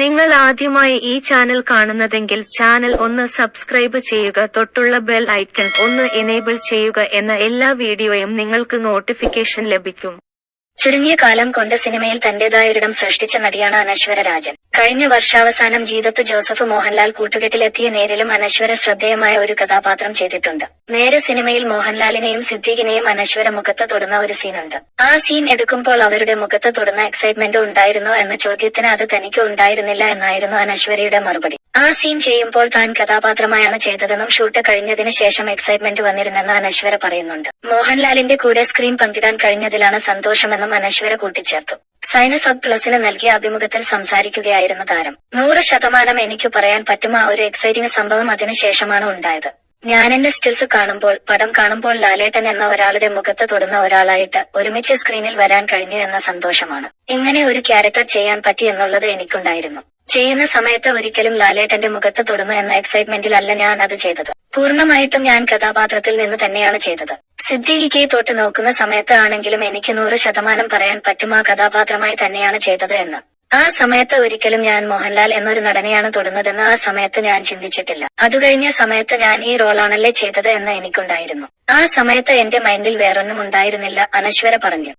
നിങ്ങൾ ആദ്യമായി ഈ ചാനൽ കാണുന്നതെങ്കിൽ ചാനൽ ഒന്ന് സബ്സ്ക്രൈബ് ചെയ്യുക തൊട്ടുള്ള ബെൽ ഐക്കൺ ഒന്ന് എനേബിൾ ചെയ്യുക എന്ന എല്ലാ വീഡിയോയും നിങ്ങൾക്ക് നോട്ടിഫിക്കേഷൻ ലഭിക്കും. ചുരുങ്ങിയ കാലം കൊണ്ട് സിനിമയിൽ തന്റേതായൊരിടം സൃഷ്ടിച്ച നടിയാണ് അനശ്വര രാജൻ. കഴിഞ്ഞ വർഷാവസാനം ജീതത്ത് ജോസഫ് മോഹൻലാൽ കൂട്ടുകെട്ടിലെത്തിയ നേരിലും അനശ്വര ശ്രദ്ധേയമായ ഒരു കഥാപാത്രം ചെയ്തിട്ടുണ്ട്. നേരെ സിനിമയിൽ മോഹൻലാലിനെയും സിദ്ദീഖിനെയും അനശ്വര മുഖത്ത് തൊടുന്ന ഒരു സീനുണ്ട്. ആ സീൻ എടുക്കുമ്പോൾ അവരുടെ മുഖത്ത് തൊടുന്ന എക്സൈറ്റ്മെന്റ് ഉണ്ടായിരുന്നോ എന്ന ചോദ്യത്തിന് അത് തനിക്ക് ഉണ്ടായിരുന്നില്ല എന്നായിരുന്നു അനശ്വരയുടെ മറുപടി. ആ സീൻ ചെയ്യുമ്പോൾ താൻ കഥാപാത്രമായാണ് ചെയ്തതെന്നും ഷൂട്ട് കഴിഞ്ഞതിന് ശേഷം എക്സൈറ്റ്മെന്റ് വന്നിരുന്നെന്ന് അനശ്വര പറയുന്നുണ്ട്. മോഹൻലാലിന്റെ കൂടെ സ്ക്രീൻ പങ്കിടാൻ കഴിഞ്ഞതിലാണ് സന്തോഷമെന്നും അനശ്വര കൂട്ടിച്ചേർത്തു. സൈനസ് അബ് പ്ലസിന് നൽകിയ അഭിമുഖത്തിൽ സംസാരിക്കുകയായിരുന്നു താരം. നൂറ് ശതമാനം എനിക്ക് പറയാൻ പറ്റുമ ഒരു എക്സൈറ്റിംഗ് സംഭവം അതിനുശേഷമാണ് ഉണ്ടായത്. ഞാൻ എന്റെ സ്റ്റിൽസ് കാണുമ്പോൾ പടം കാണുമ്പോൾ ലാലേട്ടൻ എന്ന ഒരാളുടെ മുഖത്ത് തൊടുന്ന ഒരാളായിട്ട് ഒരുമിച്ച് സ്ക്രീനിൽ വരാൻ കഴിഞ്ഞു എന്ന സന്തോഷമാണ്. ഇങ്ങനെ ഒരു ക്യാരക്ടർ ചെയ്യാൻ പറ്റി എന്നുള്ളത് എനിക്കുണ്ടായിരുന്നു. ചെയ്യുന്ന സമയത്ത് ഒരിക്കലും ലാലേട്ടന്റെ മുഖത്ത് തൊടുന്നു എന്ന എക്സൈറ്റ്മെന്റിലല്ല ഞാൻ അത് ചെയ്തത്. പൂർണമായിട്ടും ഞാൻ കഥാപാത്രത്തിൽ നിന്ന് തന്നെയാണ് ചെയ്തത്. സിദ്ദീഖിക്കെ തൊട്ട് നോക്കുന്ന സമയത്ത് ആണെങ്കിലും എനിക്ക് നൂറ് ശതമാനം പറയാൻ പറ്റും ആ കഥാപാത്രമായി തന്നെയാണ് ചെയ്തത് എന്ന്. ആ സമയത്ത് ഒരിക്കലും ഞാൻ മോഹൻലാൽ എന്നൊരു നടനെയാണ് തൊടുന്നതെന്ന് ആ സമയത്ത് ഞാൻ ചിന്തിച്ചിട്ടില്ല. അത് കഴിഞ്ഞ സമയത്ത് ഞാൻ ഈ റോളാണല്ലേ ചെയ്തത് എന്ന് എനിക്കുണ്ടായിരുന്നു. ആ സമയത്ത് എന്റെ മൈൻഡിൽ വേറൊന്നും ഉണ്ടായിരുന്നില്ല അനശ്വര പറഞ്ഞു.